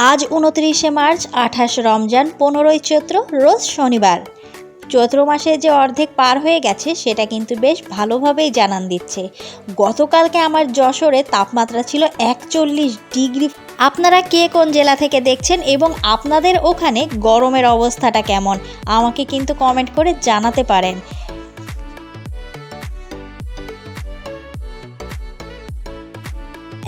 আজ উনত্রিশে মার্চ, আঠাশ রমজান, পনেরোই চৈত্র, রোজ শনিবার। চৈত্র মাসে যে অর্ধেক পার হয়ে গেছে, সেটা কিন্তু বেশ ভালোভাবেই জানান দিচ্ছে। গতকালকে আমার যশোরে তাপমাত্রা ছিল একচল্লিশ ডিগ্রি। আপনারা কে কোন জেলা থেকে দেখছেন এবং আপনাদের ওখানে গরমের অবস্থাটা কেমন? আমাকে কিন্তু কমেন্ট করে জানাতে পারেন।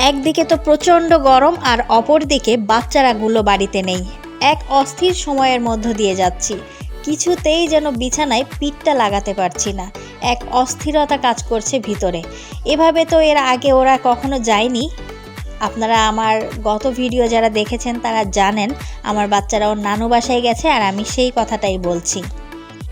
একদিকে তো প্রচণ্ড গরম আর অপরদিকে বাচ্চারাগুলো বাড়িতে নেই। এক অস্থির সময়ের মধ্য দিয়ে যাচ্ছি। কিছুতেই যেন বিছানায় পিঠটা লাগাতে পারছি না। এক অস্থিরতা কাজ করছে ভিতরে। এভাবে তো এর আগে ওরা কখনো যায়নি। আপনারা আমার গত ভিডিও যারা দেখেছেন তারা জানেন আমার বাচ্চারা ওর নানু বাসায় গেছে আর আমি সেই কথাটাই বলছি।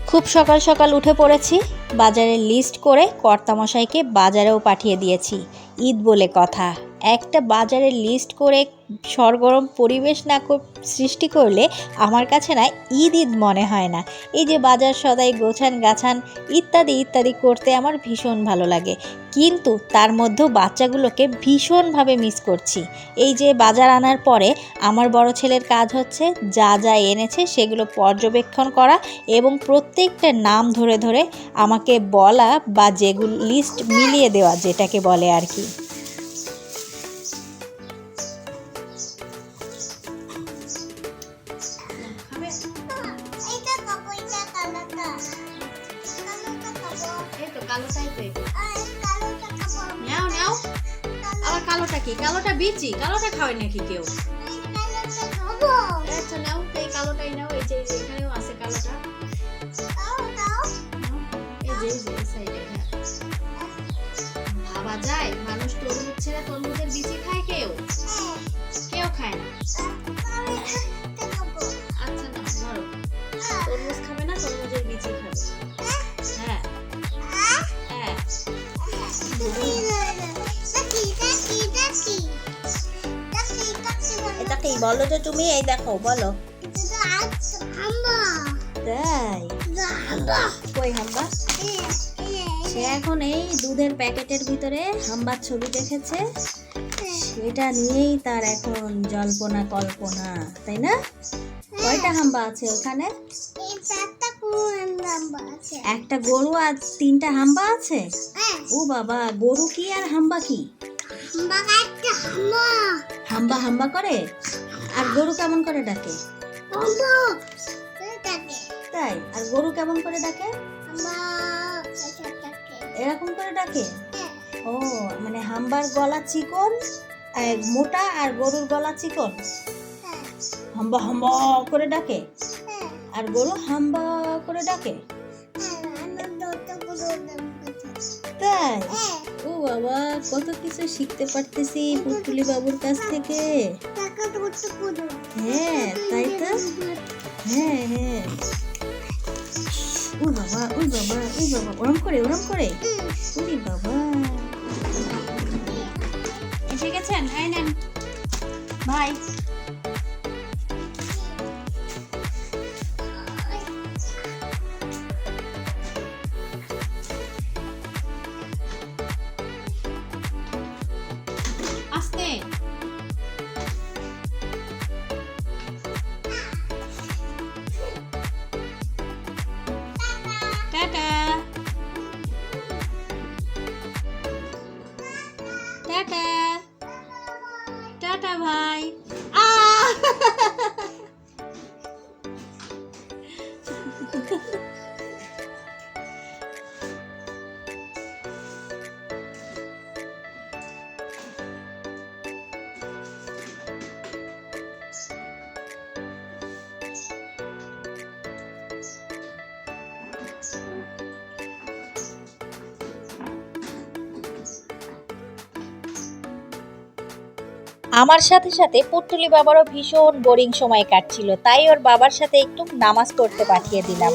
খুব সকাল সকাল উঠে পড়েছি। বাজারে লিস্ট করে কর্তামশাইকে বাজারেও পাঠিয়ে দিয়েছি। ঈদ বলে কথা। একটা বাজারের লিস্ট করে সরগরম পরিবেশ না সৃষ্টি করলে আমার কাছে না ঈদ ঈদ মনে হয় না। এই যে বাজার সদাই গোছান গাছান ইত্যাদি ইত্যাদি করতে আমার ভীষণ ভালো লাগে। কিন্তু তার মধ্যেও বাচ্চাগুলোকে ভীষণভাবে মিস করছি। এই যে বাজার আনার পরে আমার বড় ছেলের কাজ হচ্ছে যা যা এনেছে সেগুলো পর্যবেক্ষণ করা এবং প্রত্যেকটা নাম ধরে ধরে আমাকে বলা বা যেগুলো লিস্ট মিলিয়ে দেওয়া যেটাকে বলে আর কি। কালোটা কি? কালোটা বিচি? কালোটা খাওয়াই নাকি কেউ? এই কালোটা খাব। আচ্ছা নাও তো এই কালোটাই নাও এই যে এখানেও আছে কালোটা। বলো তো তুমি, এই দেখো, বলো। হাম্বা? সে এখন এই দুধের প্যাকেটের ভিতরে হাম্বার ছবি দেখেছে। সেটা নিয়েই তার এখন জল্পনা কল্পনা, তাই না? কয়টা হাম্বা আছে ওখানে? একটা গরু আর তিনটা হাম্বা আছে? ও বাবা, গরু কি আর হাম্বা কি? হাম্বা হাম্বা করে? আর গরু কেমন করে ডাকে? তাই? আর গরু কেমন করে ডাকে? এরকম করে ডাকে? ও মানে হাম্বার গলা চিকন মোটা আর গরুর গলা চিকন? হাম্বা হাম্বা করে ডাকে? আর গরু হাম্বা করে ডাকে? তাই? বাবা কত কিছু শিখতে পারতেছি পুটুলি বাবুর কাছ থেকে। হ্যাঁ তাই তো? হ্যাঁ হ্যাঁ। ও বাবা ওই বাবা ওই বাবা, ওরম করে ওরম করে। ওরে বাবা। এসে গেছেন? এই নেন। ভাই টাটা ভাই। আমার সাথে সাথে পুটুলি বাবারও ভীষণ বোরিং সময় কাটছিল তাই ওর বাবার সাথে একটু নামাজ পড়তে পাঠিয়ে দিলাম।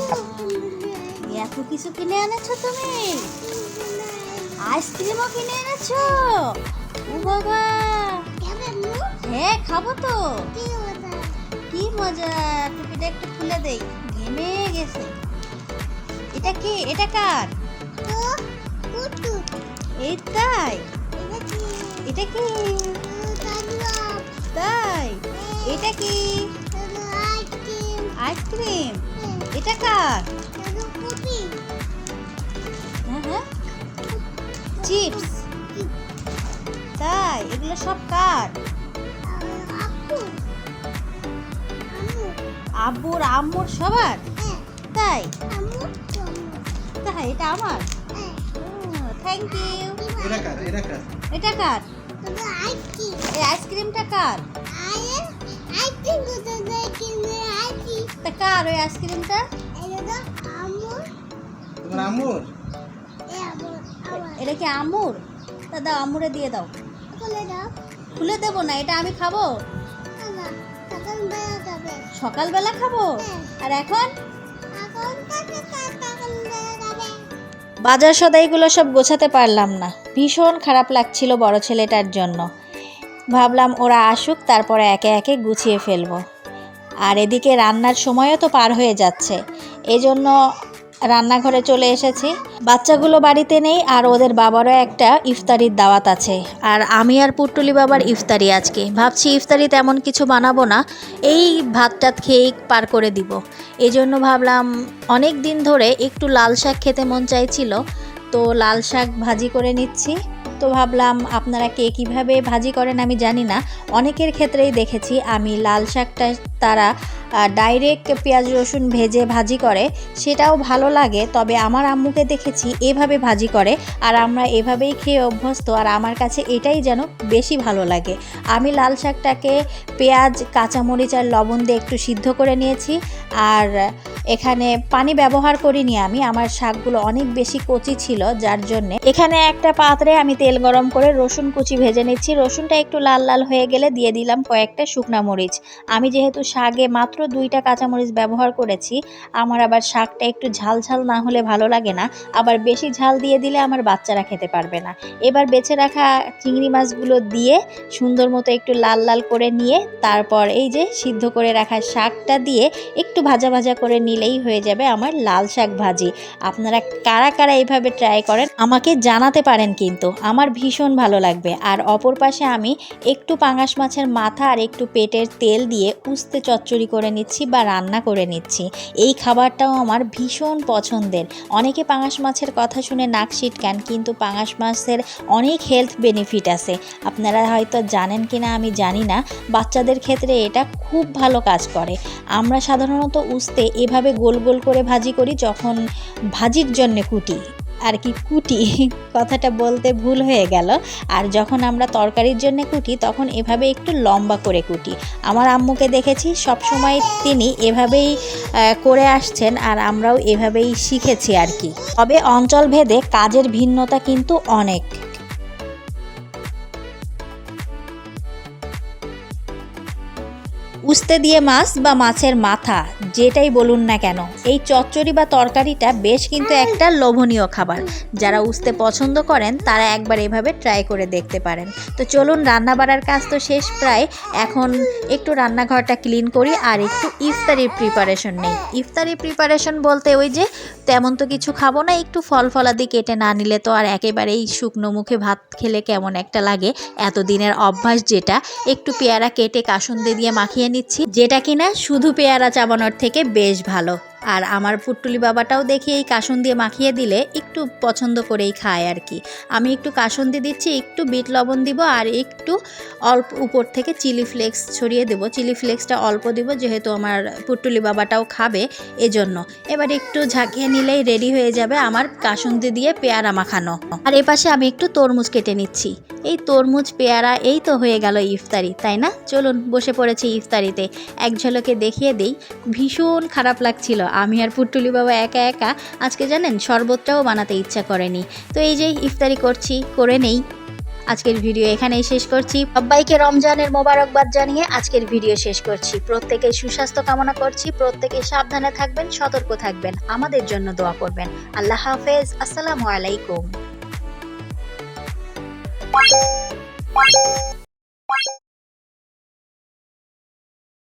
এত কিছু কিনে এনেছো তুমি? আইসক্রিমও কিনে এনেছো? ও বাবা। হ্যাঁ খাব তো। কি মজা। টুপিটা একটু খুলে দেই। ঘেমে গেছে। এটা কি? এটা কার? এই তাই? এটা কি? তাই? এটা কি? আইসক্রিম। এটা কার? হ্যাঁ হ্যাঁ। চিপস। তাই এগুলো সব কার? আব্বুর আম্মুর সবার? তাই? তাই এটা আমার। থ্যাংক ইউ এটা কার? এটা কার? এটা কার? এই আইসক্রিমটা কার? তা কার ওই আইসক্রিমটা? তোমার আম্মুর? এটা কি আমুর তা দাও আমুরে দিয়ে দাও। খুলে দেবো না এটা আমি খাব? সকালবেলা খাব? আর এখন? বাজার সদাইগুলো সব গোছাতে পারলাম না। ভীষণ খারাপ লাগছিল বড় ছেলেটার জন্য। ভাবলাম ওরা আসুক, তারপরে একে একে গুছিয়ে ফেলব। আর এদিকে রান্নার সময়ও তো পার হয়ে যাচ্ছে। এজন্য রান্নাঘরে চলে এসেছি। বাচ্চাগুলো বাড়িতে নেই, আর ওদের বাবারও একটা ইফতারির দাওয়াত আছে। আর আমি আর পুট্টুলি বাবার ইফতারি আজকে। ভাবছি ইফতারি তেমন কিছু বানাবো না, এই ভাত টাত খেয়েই পার করে দিব। এই জন্য ভাবলাম অনেক দিন ধরে একটু লাল শাক খেতে মন চাইছিল তো লাল শাক ভাজি করে নিচ্ছি। তো ভাবলাম আপনারা কে কীভাবে ভাজি করেন আমি জানি না। অনেকের ক্ষেত্রেই দেখেছি আমি লাল শাকটা তারা ডাইরেক্ট পেঁয়াজ, রসুন ভেজে ভাজি করে, সেটাও ভালো লাগে। তবে আমার আম্মুকে দেখেছি এভাবে ভাজি করে, আর আমরা এভাবেই খেয়ে অভ্যস্ত, আর আমার কাছে এটাই যেন বেশি ভালো লাগে। আমি লাল শাকটাকে পেঁয়াজ, কাঁচামরিচ আর লবণ দিয়ে একটু সিদ্ধ করে নিয়েছি, আর এখানে পানি ব্যবহার করিনি আমি, আমার শাকগুলো অনেক বেশি কচি ছিল, যার জন্য এখানে একটা পাত্রে আমি তেল গরম করে রসুন কুচি ভেজে নিচ্ছি। রসুনটা একটু লাল লাল হয়ে গেলে দিয়ে দিলাম কয়েকটা শুকনা মরিচ। আমি যেহেতু শাকে মাত্র দুইটা কাঁচামরিচ ব্যবহার করেছি, আমার আবার শাকটা একটু ঝাল ঝাল না হলে ভালো লাগে না, আবার বেশি ঝাল দিয়ে দিলে আমার বাচ্চারা খেতে পারবে না। এবার বেছে রাখা চিংড়ি মাছগুলো দিয়ে সুন্দর মতো একটু লাল লাল করে নিয়ে, তারপর এই যে সিদ্ধ করে রাখা শাকটা দিয়ে একটু ভাজা ভাজা করে নিলেই হয়ে যাবে আমার লাল শাক ভাজি। আপনারা কারা কারা এইভাবে ট্রাই করেন, আমাকে জানাতে পারেন কিন্তু। আমার ভীষণ ভালো লাগবে। আর অপর পাশে আমি একটু পাঙাশ মাছের মাথা আর একটু পেটের তেল দিয়ে উস্তে চচ্চড়ি করে নিচ্ছি বা রান্না করে নিচ্ছি। এই খাবারটাও আমার ভীষণ পছন্দের। অনেকে পাঙাশ মাছের কথা শুনে নাক সিটকান কিন্তু পাঙাশ মাছের অনেক হেলথ বেনিফিট আছে। আপনারা হয়তো জানেন কি না আমি জানি না। বাচ্চাদের ক্ষেত্রে এটা খুব ভালো কাজ করে। আমরা সাধারণত উস্তে এভাবে গোল গোল করে ভাজি করি যখন ভাজির জন্যে কুটি। আর কি কুটি? কথাটা বলতে ভুল হয়ে গেল। আর যখন আমরা তরকারির জন্য কুটি, তখন এভাবে একটু লম্বা করে কুটি। আমার আম্মুকে দেখেছি, সব সময় তিনি এভাবেই করে আসছেন আর আমরাও এভাবেই শিখেছি আর কি। তবে অঞ্চল ভেদে কাজের ভিন্নতা কিন্তু অনেক। উস্তে দিয়ে মাছ বা মাছের মাথা, যেটাই বলুন না কেন। এই চচ্চড়ি বা তরকারিটা বেশ কিন্তু একটা লোভনীয় খাবার। যারা উস্তে পছন্দ করেন, তারা একবার এভাবে ট্রাই করে দেখতে পারেন। তো চলুন রান্না বাড়ার কাজ তো শেষ প্রায়। এখন একটু রান্নাঘরটা ক্লিন করি আর একটু ইফতারির প্রিপারেশন নেই। ইফতারির প্রিপারেশন বলতে ওই যে, তেমন তো কিছু খাব না, একটু ফল ফলাদি কেটে না নিলে তো আর একেবারেই শুকনো মুখে ভাত খেলে কেমন একটা লাগে। এতদিনের অভ্যাস যেটা, একটু পেয়ারা কেটে কাসুন্দি দিয়ে মাখিয়ে নিচ্ছি যেটা কিনা শুধু পেয়ারা চাবানোর থেকে বেশ ভালো। আর আমার পুট্টুলি বাবাটাও দেখি এই কাসুন দিয়ে মাখিয়ে দিলে একটু পছন্দ করেই খায় আর কি। আমি একটু কাসুন্দি দিচ্ছি, একটু বিট লবণ দিব আর একটু অল্প উপর থেকে চিলি ফ্লেক্স ছড়িয়ে দেবো। চিলি ফ্লেক্সটা অল্প দিব যেহেতু আমার পুট্টুলি বাবাটাও খাবে এজন্য। এবার একটু ঝাঁকিয়ে নিলেই রেডি হয়ে যাবে আমার কাসুন্দি দিয়ে পেয়ারা মাখানো। আর এপাশে আমি একটু তরমুজ কেটে নিচ্ছি। এই তরমুজ পেয়ারা, এই তো হয়ে গেল ইফতারি, তাই না? চলুন, বসে পড়েছি ইফতারিতে। এক ঝলকে দেখিয়ে দিই, ভীষণ খারাপ লাগছিল। আমি আর পুট্টুলি বাবা একা একা, আজকে জানেন, শরবতটাও বানাতে ইচ্ছা করেনি। তো এই যে, ইফতারি করছি, করে নেই। আজকের ভিডিও এখানেই শেষ করছি। সবাইকে রমজানের মোবারকবাদ জানিয়ে আজকের ভিডিও শেষ করছি। প্রত্যেকে সুস্বাস্থ্য কামনা করছি, প্রত্যেকে সাবধানে থাকবেন, সতর্ক থাকবেন, আমাদের জন্য দোয়া করবেন। আল্লাহ হাফেজ, আসসালামু আলাইকুম। Bye.